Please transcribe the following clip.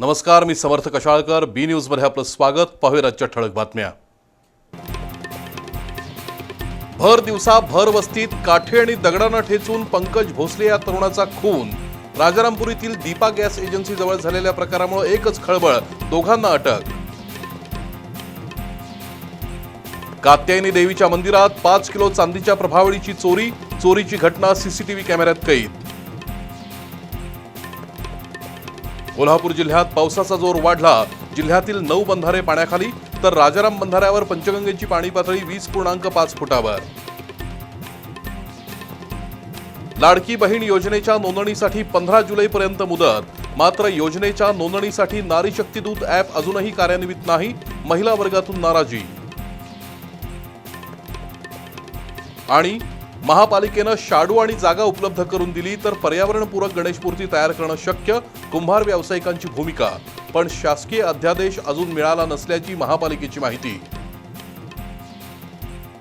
नमस्कार मी समर्थ कशाळकर बी न्यूजमध्ये आपलं स्वागत. पाहूया आजच्या ठळक बातम्या. भर दिवसा भर वस्तीत काठे आणि दगडानं ठेचून पंकज भोसले या तरुणाचा खून. राजारामपुरीतील दीपा गॅस एजन्सी जवळ झालेल्या प्रकारामुळे एकच खळबळ दोघांना अटक. कात्यायनी देवीच्या मंदिरात पाच किलो चांदीच्या प्रभावळीची चोरी चोरीची घटना सीसीटीव्ही कॅमेऱ्यात कैद. कोल्हापूर जिल्ह्यात पावसाचा जोर वाढला. जिल्ह्यातील नऊ बंधारे पाण्याखाली तर राजाराम बंधाऱ्यावर पंचगंगेची पाणी पातळी वीस पूर्णांक पाच फुटावर. लाडकी बहीण योजनेच्या नोंदणीसाठी पंधरा जुलैपर्यंत मुदत. मात्र योजनेच्या नोंदणीसाठी नारी शक्तीदूत अजूनही कार्यान्वित नाही महिला वर्गातून नाराजी. आणि महापालिकेनं शाडू आणि जागा उपलब्ध करून दिली तर पर्यावरणपूरक गणेश मूर्ती तयार करणं शक्य कुंभार व्यावसायिकांची भूमिका. पण शासकीय अध्यादेश अजून मिळाला नसल्याची महापालिकेची माहिती.